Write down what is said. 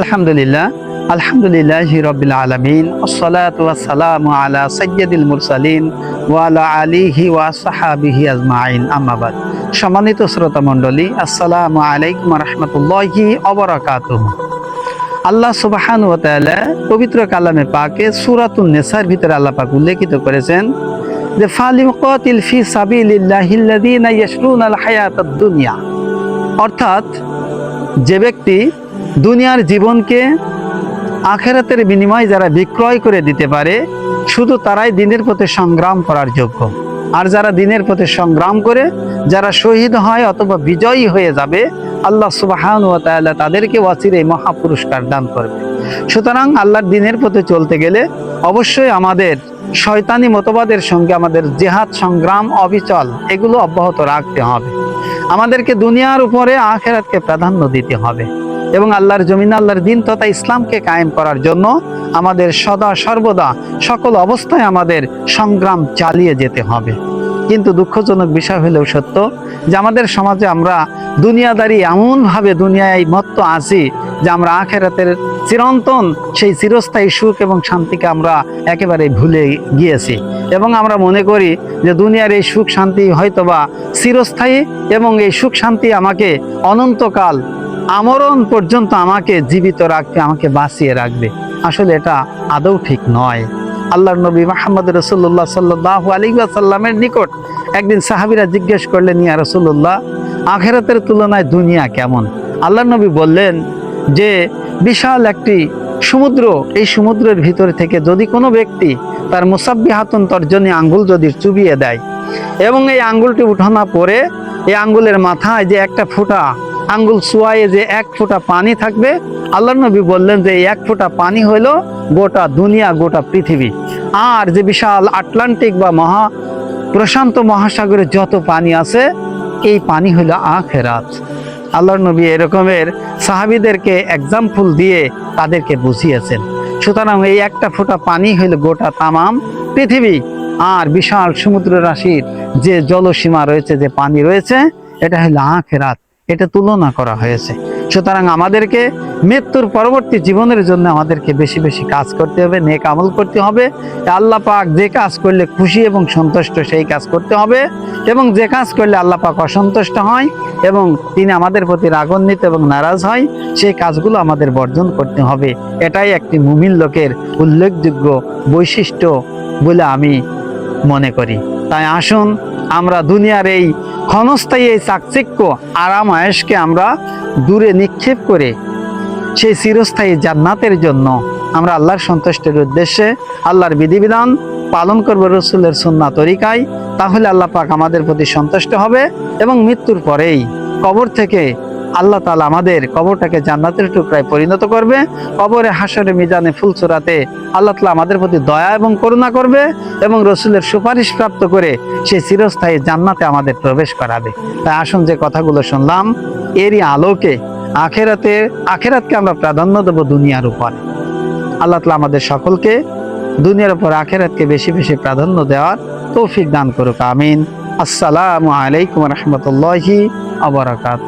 আলহামদুলিল্লাহ আলহামদুলিল্লাহ রবিল আলমিন ওসলাত ওয়াসালাম আলা সৈয়দুল মুরসালিন ওয়ালা আলিহি ওয়া সাহাবিহি আজমাইন। আম্মাবাদ সম্মানিত শ্রোতা মণ্ডলী, আসসালামু আলাইকুম রহমতুল্লাহি অবরাকাত আল্লাহ সুবাহান ও তাআলা পবিত্র কালামে পাকে সুরাতুন নেসার ভিতরে আল্লাহ পাক উল্লেখিত করেছেন যে ফালিম কতিল ফি সাবিলিল্লাহিল্লাযীনা দুনিয়া। অর্থাৎ যে ব্যক্তি দুনিয়ার জীবনকে আখেরাতের বিনিময়ে যারা বিক্রয় করে দিতে পারে, শুধু তারাই দিনের পথে সংগ্রাম করার যোগ্য। আর যারা দিনের পথে সংগ্রাম করে, যারা শহীদ হয় অথবা বিজয়ী হয়ে যাবে, আল্লাহ সুবাহান ও তাআলা তাদেরকে অচিরে মহা পুরস্কার দান করবে। সুতরাং আল্লাহর দিনের পথে চলতে গেলে অবশ্যই আমাদের শয়তানি মতবাদের সঙ্গে আমাদের জেহাদ, সংগ্রাম, অবিচল, এগুলো অব্যাহত রাখতে হবে। আমাদেরকে দুনিয়ার উপরে আখেরাতকে প্রাধান্য দিতে হবে। এবং আল্লাহর জমিন, আল্লাহর দিন তথা ইসলামকে কায়েম করার জন্য আমাদের সদা সর্বদা সকল অবস্থায় আমাদের সংগ্রাম চালিয়ে যেতে হবে। কিন্তু দুঃখজনক বিষয় হলেও সত্য যে আমাদের সমাজে আমরা দুনিয়াদারি এমনভাবে দুনিয়ায় মত্ত আছি যে আমরা আখেরাতের চিরন্তন সেই চিরস্থায়ী সুখ এবং শান্তিকে আমরা একেবারে ভুলে গিয়েছি। এবং আমরা মনে করি যে দুনিয়ার এই সুখ শান্তি হয়তোবা চিরস্থায়ী এবং এই সুখ শান্তি আমাকে অনন্তকাল আমরণ পর্যন্ত আমাকে জীবিত রাখবে, আমাকে বাঁচিয়ে রাখবে। আসলে এটা আদৌ ঠিক নয়। আল্লাহর নবী মাহমদ রসুল্লাহ সাল্লাহ আলী সাল্লামের নিকট একদিন সাহাবিরা জিজ্ঞেস করলেন, ইয়া রসুল্লাহ আখেরাতের তুলনায় দুনিয়া কেমন? আল্লাহ নবী বললেন যে, বিশাল একটি সমুদ্র, এই সমুদ্রের ভিতর থেকে যদি কোনো ব্যক্তি তার মুসাব্বি হাতুন তর্জনী আঙ্গুল যদি চুবিয়ে দেয় এবং এই আঙ্গুলটি উঠানা পরে এই আঙ্গুলের মাথায় যে একটা ফোঁটা আঙ্গুল চুয়ায়ে যে এক ফোঁটা পানি থাকবে আল্লাহ নবী বললেন যে এক ফোঁটা পানি হলো গোটা দুনিয়া, গোটা পৃথিবী। আর যে বিশাল আটলান্টিক বা মহা প্রশান্ত মহাসাগরে যত পানি আছে, এই পানি হলো আখেরাত। আল্লাহর নবী এরকমের সাহাবিদেরকে এক্সাম্পল দিয়ে তাদেরকে বুঝিয়েছেন। সুতরাং এই একটা ফোঁটা পানি হইল গোটা তামাম পৃথিবী। আর বিশাল সমুদ্র রাশির যে জলসীমা রয়েছে, যে পানি রয়েছে, এটা হলো আখেরাত। এটা তুলনা করা হয়েছে। সুতরাং আমাদেরকে মৃত্যুর পরবর্তী জীবনের জন্য আমাদেরকে বেশি বেশি কাজ করতে হবে, নেক আমল করতে হবে। আল্লাহ পাক যে কাজ করলে খুশি এবং সন্তুষ্ট সেই কাজ করতে হবে এবং যে কাজ করলে আল্লাহ পাক অসন্তুষ্ট হয় এবং তিনি আমাদের প্রতি রাগান্বিত এবং নারাজ হয়, সেই কাজগুলো আমাদের বর্জন করতে হবে। এটাই একটি মুমিন লোকের উল্লেখযোগ্য বৈশিষ্ট্য বলে আমি মনে করি। তাই আসুন, আমরা দুনিয়ার এই ক্ষণস্থায়ী এই চাকচিক্য আরাম আয়েসকে আমরা দূরে নিক্ষেপ করে। সেই চিরস্থায়ী জান্নাতের জন্য আমরা আল্লাহর সন্তুষ্টের উদ্দেশ্যে আল্লাহর বিধিবিধান পালন করব রসুলের সুন্না তরিকায়। তাহলে আল্লাহ পাক আমাদের প্রতি সন্তুষ্ট হবে এবং মৃত্যুর পরেই কবর থেকে আল্লাহ তালা আমাদের কবরটাকে জান্নাতের টুকরায় পরিণত করবে। কবরে হাসরে মিজানে ফুলচুরাতে আল্লাহ তালা আমাদের প্রতি দয়া এবং করুণা করবে এবং রসুলের সুপারিশ প্রাপ্ত করে সেই চিরস্থায়ী জান্নাতে আমাদের প্রবেশ করাবে। তাই আসুন যে কথাগুলো শুনলাম, এরই আলোকে আখেরাতে, আখেরাতকে আমরা প্রাধান্য দেবো দুনিয়ার উপর। আল্লাহ তালা আমাদের সকলকে দুনিয়ার উপর আখেরাতকে বেশি বেশি প্রাধান্য দেওয়ার তৌফিক দান করুক, আমিন। আসসালামু আলাইকুম রহমতুল্লাহি আবরাকাত